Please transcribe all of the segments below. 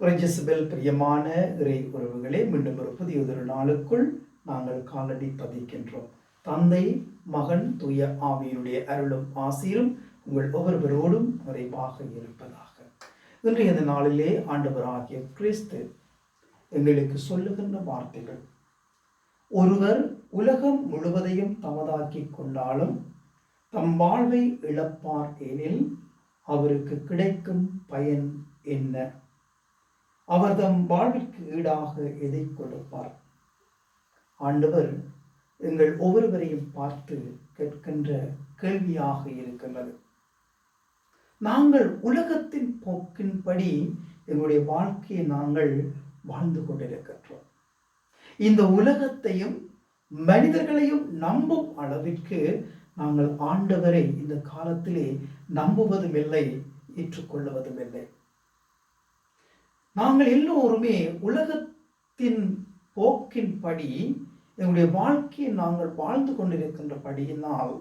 Jezebel பிரியமான இறை உறவுகளே மீண்டும் ஒரு புதிய ஒரு நாளுக்குள் நாங்கள் காலடி பதிக்கின்றோம். தந்தை மகன் தூய ஆவியினுடைய அருளும் ஆசிரும் உங்கள் ஒவ்வொருவரோடும் நிறைவாக இருப்பதாக. இன்றைய இந்த நாளிலே ஆண்டவராகிய கிறிஸ்து எங்களுக்கு சொல்லுகின்ற வார்த்தைகள் ஒருவர் உலகம் முழுவதையும் தமதாக்கி கொண்டாலும் தம் வாழ்வை இழப்பார் எனில் அவருக்கு கிடைக்கும் பயன் என்ன? அவர் தம் வாழ்விற்கு ஈடாக எதை கொடுப்பார்? ஆண்டவர் எங்கள் ஒவ்வொருவரையும் பார்த்து கேட்கின்ற கேள்வியாக இருக்கின்றது. நாங்கள் உலகத்தின் போக்கின்படி எங்களுடைய வாழ்க்கையை நாங்கள் வாழ்ந்து கொண்டிருக்கின்றோம். இந்த உலகத்தையும் மனிதர்களையும் நம்பும் அளவிற்கு நாங்கள் ஆண்டவரை இந்த காலத்திலே நம்புவதும் இல்லை ஏற்றுக்கொள்ளுவதும் இல்லை நாங்கள் எல்லோருமே உலகத்தின் போக்கின்படி எங்களுடைய வாழ்க்கையை நாங்கள் வாழ்ந்து கொண்டிருக்கின்றபடியினால்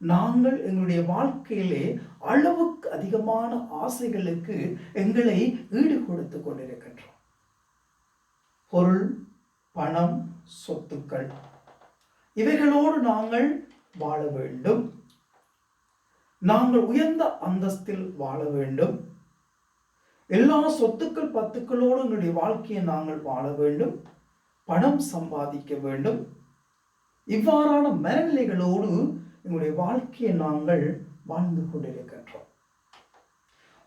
நாங்கள் எங்களுடைய வாழ்க்கையிலே அளவுக்கு அதிகமான ஆசைகளுக்கு எங்களை ஈடு கொடுத்து கொண்டிருக்கின்றோம். பொருள் பணம் சொத்துக்கள் இவைகளோடு நாங்கள் வாழ வேண்டும். நாங்கள் உயர்ந்த அந்தஸ்தில் வாழ வேண்டும். எல்லா சொத்துக்கள் பத்துக்களோடு எங்களுடைய வாழ்க்கையை நாங்கள் வாழ வேண்டும் பணம் சம்பாதிக்க வேண்டும். இவ்வாறான மனநிலைகளோடு எங்களுடைய வாழ்க்கையை நாங்கள் வாழ்ந்து கொண்டிருக்கின்றோம்.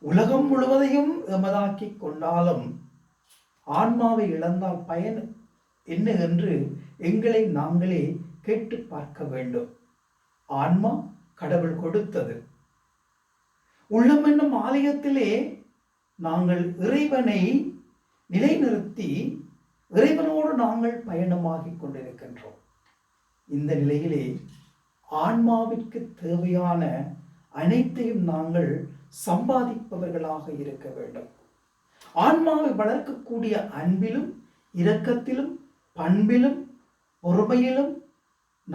உலகம் முழுவதையும் எமதாக்கி கொண்டாலும் ஆன்மாவை இழந்தால் பயன் என்ன என்று எங்களை நாங்களே கேட்டு பார்க்க வேண்டும். ஆன்மா கடவுள் கொடுத்தது. உள்ளம் என்னும் ஆலயத்திலே நாங்கள் இறைவனை நிலைநிறுத்தி இறைவனோடு நாங்கள் பயணமாகிக் கொண்டிருக்கின்றோம். இந்த நிலையிலே ஆன்மாவிற்கு தேவையான அனைத்தையும் நாங்கள் சம்பாதிப்பவர்களாக இருக்க வேண்டும். ஆன்மாவை வளர்க்கக்கூடிய அன்பிலும் இரக்கத்திலும் பண்பிலும் பொறுமையிலும்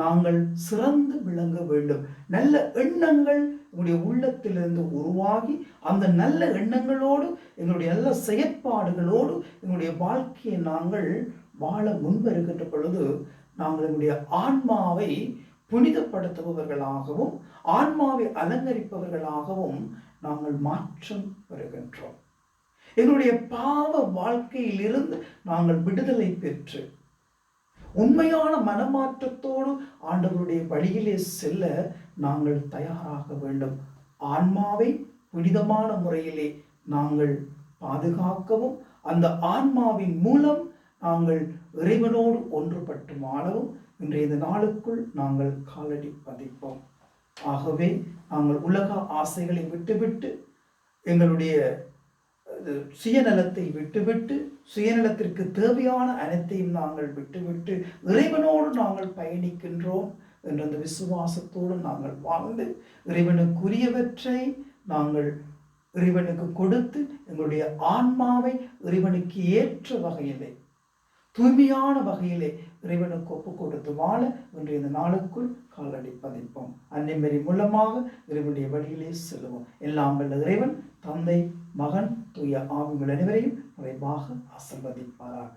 நாங்கள் சிறந்து விளங்க வேண்டும். நல்ல எண்ணங்கள் எங்களுடைய உள்ளத்திலிருந்து உருவாகி அந்த நல்ல எண்ணங்களோடு எங்களுடைய நல்ல செயற்பாடுகளோடு எங்களுடைய வாழ்க்கையை நாங்கள் வாழ முன்வருகின்ற பொழுது நாங்கள் எங்களுடைய ஆன்மாவை புனிதப்படுத்துபவர்களாகவும் ஆன்மாவை அலங்கரிப்பவர்களாகவும் நாங்கள் மாற்றம் பெறுகின்றோம். எங்களுடைய பாவ வாழ்க்கையிலிருந்து நாங்கள் விடுதலை பெற்று உண்மையான மனமாற்றத்தோடு ஆண்டவருடைய வழியிலே செல்ல நாங்கள் தயாராக வேண்டும். ஆன்மாவை புனிதமான முறையிலே நாங்கள் பாதுகாக்கவும் அந்த ஆன்மாவின் மூலம் நாங்கள் இறைவனோடு ஒன்றுபட்டு வாழவும் இன்றைய இந்த நாளுக்குள் நாங்கள் காலடி பதிப்போம். ஆகவே நாங்கள் உலக ஆசைகளை விட்டுவிட்டு எங்களுடைய சுயநலத்தை விட்டுவிட்டு சுயநலத்திற்கு தேவையான அனைத்தையும் நாங்கள் விட்டுவிட்டு இறைவனோடு நாங்கள் பயணிக்கின்றோம் என்ற அந்த விசுவாசத்தோடு நாங்கள் வாழ்ந்து இறைவனுக்குரியவற்றை நாங்கள் இறைவனுக்கு கொடுத்து எங்களுடைய ஆன்மாவை இறைவனுக்கு ஏற்ற வகையிலே தூய்மையான வகையிலே இறைவனுக்கு ஒப்பு கொடுத்து வாழ இன்று இந்த நாளுக்குள் காலடி பதிப்போம். அன்னைமரி மூலமாக இறைவனுடைய வழியிலே செல்லுவோம். எல்லாம் வல்ல இறைவன் தந்தை மகன் தூய ஆவிகள் அனைவரையும் குறைவாக ஆசிர்வதிப்பாராக.